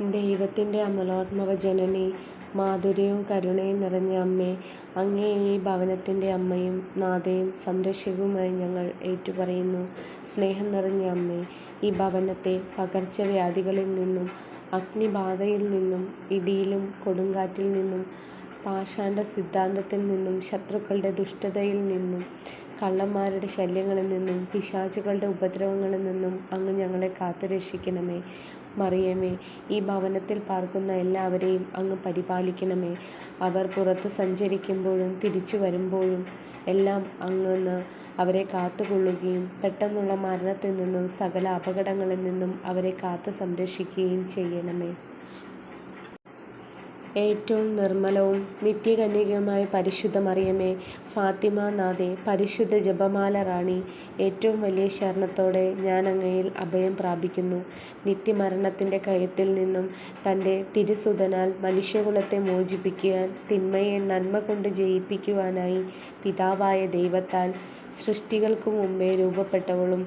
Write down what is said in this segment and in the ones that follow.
ദൈവത്തിന്റെ അമലോത്ഭവ ജനനി മാധുര്യവും കരുണയും നിറഞ്ഞ അമ്മേ അങ്ങേ ഈ ഭവനത്തിന്റെ അമ്മയും നാഥയും സംരക്ഷകവുമായി ഞങ്ങൾ ഏറ്റുപറയുന്നു. സ്നേഹം നിറഞ്ഞ അമ്മേ ഈ ഭവനത്തെ പകർച്ചവ്യാധികളിൽ നിന്നും അഗ്നിബാധയിൽ നിന്നും ഇടിയിലും കൊടുങ്കാറ്റിൽ നിന്നും പാഷാണ്ട സിദ്ധാന്തത്തിൽ നിന്നും ശത്രുക്കളുടെ ദുഷ്ടതയിൽ നിന്നും കള്ളന്മാരുടെ ശല്യങ്ങളിൽ നിന്നും പിശാചുകളുടെ ഉപദ്രവങ്ങളിൽ നിന്നും അങ്ങ് ഞങ്ങളെ കാത്തുരക്ഷിക്കണമേ. മറിയമേ ഈ ഭവനത്തിൽ പാർക്കുന്ന എല്ലാവരെയും അങ്ങ് പരിപാലിക്കണമേ. അവർ പുറത്ത് സഞ്ചരിക്കുമ്പോഴും തിരിച്ചു വരുമ്പോഴും എല്ലാം അങ്ങ് അവരെ കാത്തുകൊള്ളുകയും പെട്ടെന്നുള്ള മരണത്തിൽ നിന്നും സകല അപകടങ്ങളിൽ നിന്നും അവരെ കാത്തു സംരക്ഷിക്കുകയും ചെയ്യണമേ. ഏറ്റവും നിർമ്മലവും നിത്യകന്യകയുമായ പരിശുദ്ധ മറിയമേ ഫാത്തിമ നാഥേ പരിശുദ്ധ ജപമാല റാണി ഏറ്റവും വലിയ ശരണത്തോടെ ഞാൻ അങ്ങയിൽ അഭയം പ്രാപിക്കുന്നു. നിത്യമരണത്തിന്റെ കയത്തിൽ നിന്നും തന്റെ തിരുസുതനാൽ മനുഷ്യകുലത്തെ മോചിപ്പിക്കുവാൻ തിന്മയെ നന്മ കൊണ്ട് ജയിപ്പിക്കുവാനായി പിതാവായ ദൈവത്താൽ സൃഷ്ടികൾക്കു മുമ്പേ രൂപപ്പെട്ടവളും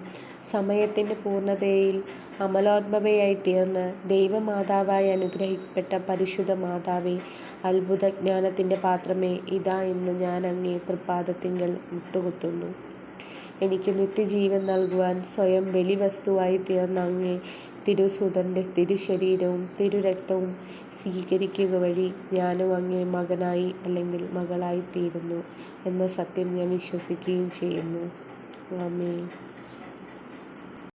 സമയത്തിന്റെ പൂർണതയിൽ അമലോത്മവയായി തീർന്ന് ദൈവമാതാവായി അനുഗ്രഹിക്കപ്പെട്ട പരിശുദ്ധ മാതാവേ അത്ഭുതജ്ഞാനത്തിന്റെ പാത്രമേ ഇതാ ഇന്ന് ഞാൻ അങ്ങേ തൃപ്പാദത്തിങ്കൽ മുട്ടുകുത്തുന്നു. എനിക്ക് നിത്യജീവൻ നൽകുവാൻ സ്വയം ബലിവസ്തുവായി തീർന്ന അങ്ങേ തിരുസുതന്റെ തിരുശരീരവും തിരുരക്തവും സ്വീകരിക്കുക വഴി ഞാനും അങ്ങേ മകനായി അല്ലെങ്കിൽ മകളായി തീരുന്നു എന്ന സത്യം ഞാൻ വിശ്വസിക്കുകയും ചെയ്യുന്നു. ആമേൻ.